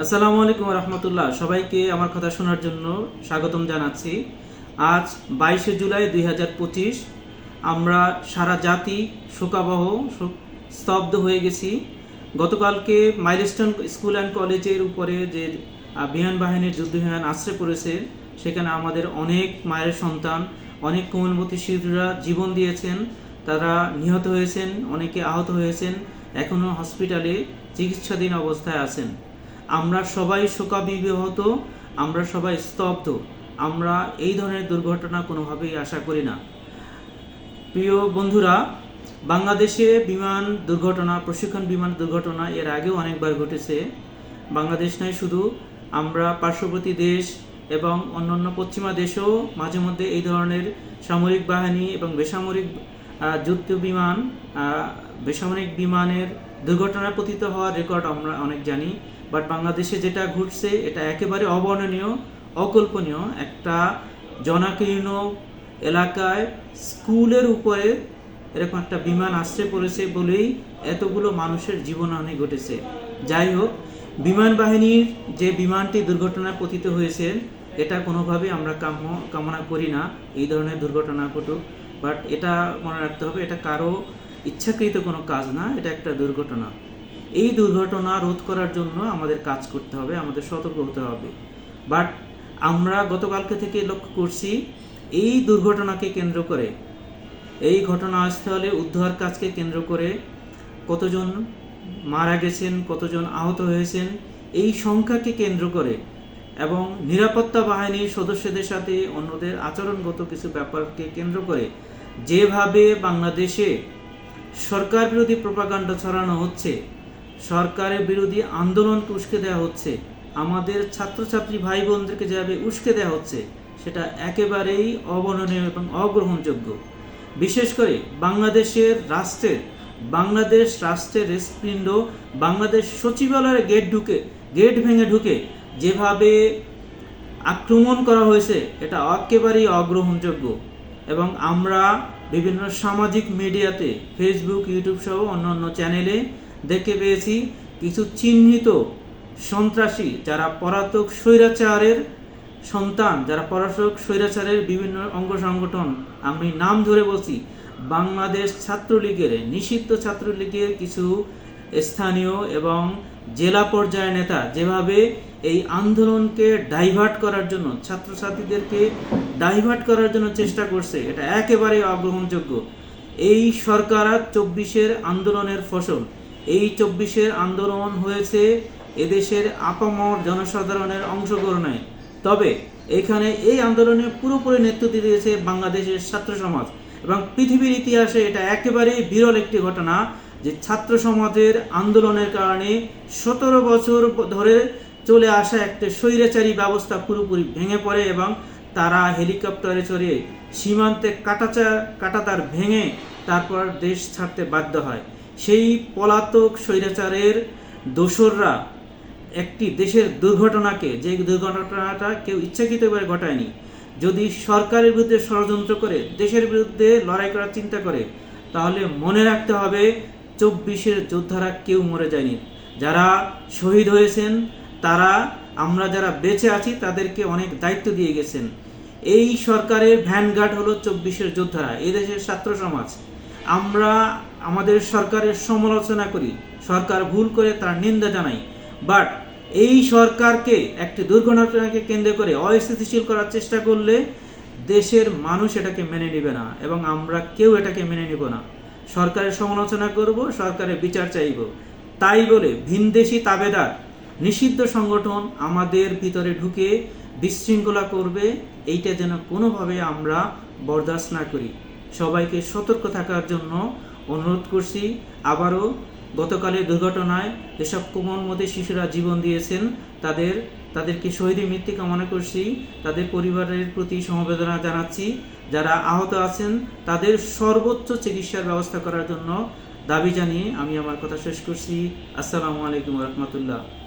আসসালামু আলাইকুম রহমতুল্লাহ। সবাইকে আমার কথা শোনার জন্য স্বাগতম জানাচ্ছি। আজ বাইশে জুলাই দুই হাজার পঁচিশ, আমরা সারা জাতি শোকাবহ স্তব্ধ হয়ে গেছি। গতকালকে মাইলস্টোন স্কুল অ্যান্ড কলেজের উপরে যে বিমান বাহিনীর যুদ্ধ বিমান আশ্রয় পড়েছে, সেখানে আমাদের অনেক মায়ের সন্তান, অনেক কোমলমতি শিশুরা জীবন দিয়েছেন, তারা নিহত হয়েছেন, অনেকে আহত হয়েছেন এখনও হসপিটালে চিকিৎসাধীন অবস্থায় আছেন। আমরা সবাই শোকাবিহত, আমরা সবাই স্তব্ধ, আমরা এই ধরনের দুর্ঘটনা কোনোভাবেই আশা করি না। প্রিয় বন্ধুরা, বাংলাদেশে বিমান দুর্ঘটনা, প্রশিক্ষণ বিমান দুর্ঘটনা এর আগেও অনেকবার ঘটেছে। বাংলাদেশ নয় শুধু, আমরা পার্শ্ববর্তী দেশ এবং অন্যান্য পশ্চিমা দেশেও মাঝে মধ্যে এই ধরনের সামরিক বাহিনী এবং বেসামরিক যুদ্ধ বিমান বেসামরিক বিমানের দুর্ঘটনায় পতিত হওয়ার রেকর্ড আমরা অনেক জানি। বাট বাংলাদেশে যেটা ঘটছে, এটা একেবারে অবর্ণনীয়, অকল্পনীয়। একটা জনাকীর্ণ এলাকায় স্কুলের উপরে এরকম একটা বিমান আসছে পড়েছে বলেই এতগুলো মানুষের জীবনহানি ঘটেছে। যাই হোক, বিমান বাহিনীর যে বিমানটি দুর্ঘটনায় পতিত হয়েছে, এটা কোনোভাবেই আমরা কাম্য, কামনা করি না, এই ধরনের দুর্ঘটনা ঘটুক। বাট এটা মনে রাখতে হবে, এটা কারও ইচ্ছাকৃত কোনো কাজ না, এটা একটা দুর্ঘটনা। এই দুর্ঘটনা রোধ করার জন্য আমাদের কাজ করতে হবে, আমাদের সতর্ক হতে হবে। বাট আমরা গতকালকে থেকে লক্ষ্য করছি, এই দুর্ঘটনাকে কেন্দ্র করে, এই ঘটনা ঘটনাস্থলে উদ্ধার কাজকে কেন্দ্র করে কতজন মারা গেছেন, কতজন আহত হয়েছেন, এই সংখ্যাকে কেন্দ্র করে এবং নিরাপত্তা বাহিনীর সদস্যদের সাথে অন্যদের আচরণগত কিছু ব্যাপারকে কেন্দ্র করে যেভাবে বাংলাদেশে সরকার বিরোধী প্রপাগান্ডা ছড়ানো হচ্ছে সরকারের বিরোধী আন্দোলনকে উস্কে দেওয়া হচ্ছে। আমাদের ছাত্রছাত্রী ভাই বোনদেরকে যেভাবে উস্কে দেওয়া হচ্ছে, সেটা একেবারেই অবর্ণনীয় এবং অগ্রহণযোগ্য। বিশেষ করে বাংলাদেশের রাষ্ট্রের, বাংলাদেশ রাষ্ট্রের হৃৎপিণ্ড বাংলাদেশ সচিবালয়ের গেট ঢুকে গেট ভেঙে ঢুকে যেভাবে আক্রমণ করা হয়েছে, এটা একেবারেই অগ্রহণযোগ্য। এবং আমরা বিভিন্ন সামাজিক মিডিয়াতে ফেসবুক ইউটিউব সহ অন্য অন্য চ্যানেলে দেখতে পেয়েছি কিছু চিহ্নিত সন্ত্রাসী যারা পরাতক স্বৈরাচারের সন্তান, যারা পলাতক স্বৈরাচারের বিভিন্ন অঙ্গ সংগঠন। আমি নাম ধরে বলছি, বাংলাদেশ ছাত্রলীগের, নিষিদ্ধ ছাত্রলীগের কিছু স্থানীয় এবং জেলা পর্যায়ের নেতা যেভাবে এই আন্দোলনকে ডাইভার্ট করার জন্য, ছাত্রছাত্রীদেরকে ডাইভার্ট করার জন্য চেষ্টা করছে, এটা একেবারে অগ্রহণযোগ্য। এই সরকার চব্বিশের আন্দোলনের ফসল এই চব্বিশের আন্দোলন হয়েছে এদেশের আপামর জনসাধারণের অংশগ্রহণে। তবে এখানে এই আন্দোলনে পুরোপুরি নেতৃত্ব দিয়েছে বাংলাদেশের ছাত্র সমাজ এবং পৃথিবীর ইতিহাসে এটা একেবারেই বিরল একটি ঘটনা যে ছাত্র সমাজের আন্দোলনের কারণে সতেরো বছর ধরে চলে আসা একটা স্বৈরাচারী ব্যবস্থা পুরোপুরি ভেঙে পড়ে এবং তারা হেলিকপ্টারে চড়ে সীমান্তে কাটাচা কাটাতার ভেঙে তারপর দেশ ছাড়তে বাধ্য হয়। সেই পলাতক স্বৈরাচারের দোসররা একটি দেশের দুর্ঘটনাকে, যে দুর্ঘটনাটা কেউ ইচ্ছাকৃতভাবে ঘটায়নি, যদি সরকারের বিরুদ্ধে ষড়যন্ত্র করে, দেশের বিরুদ্ধে লড়াই করার চিন্তা করে, তাহলে মনে রাখতে হবে চব্বিশের যোদ্ধারা কেউ মরে যায়নি। যারা শহীদ হয়েছেন, তারা, আমরা যারা বেঁচে আছি, তাদেরকে অনেক দায়িত্ব দিয়ে গেছেন। এই সরকারের ভ্যানগার্ড হলো চব্বিশের যোদ্ধারা এদেশের ছাত্র সমাজ। আমরা আমাদের সরকারের সমালোচনা করি, সরকার ভুল করে তার নিন্দা জানাই বাট এই সরকারকে, একটি দুর্ঘটনাকে কেন্দ্র করে অস্থিতিশীল করার চেষ্টা করলে দেশের মানুষ এটাকে মেনে নেবে না এবং আমরা কেউ এটাকে মেনে নেব না। সরকারের সমালোচনা করব, সরকারের বিচার চাইব। তাই বলে ভিনদেশি তাবেদার নিষিদ্ধ সংগঠন আমাদের ভিতরে ঢুকে বিশৃঙ্খলা করবে, এইটা যেন কোনোভাবে আমরা বরদাস্ত না করি। সবাইকে সতর্ক থাকার জন্য অনুরোধ করছি। আবারও গতকালের দুর্ঘটনায় যেসব কোমলমতি শিশুরা জীবন দিয়েছেন, তাদের, তাদেরকে শহীদের মৃত্যু কামনা করছি। তাদের পরিবারের প্রতি সমবেদনা জানাচ্ছি। যারা আহত আছেন, তাদের সর্বোচ্চ চিকিৎসার ব্যবস্থা করার জন্য দাবি জানিয়ে আমি আমার কথা শেষ করছি। আসসালামু আলাইকুম রহমতুল্লাহ।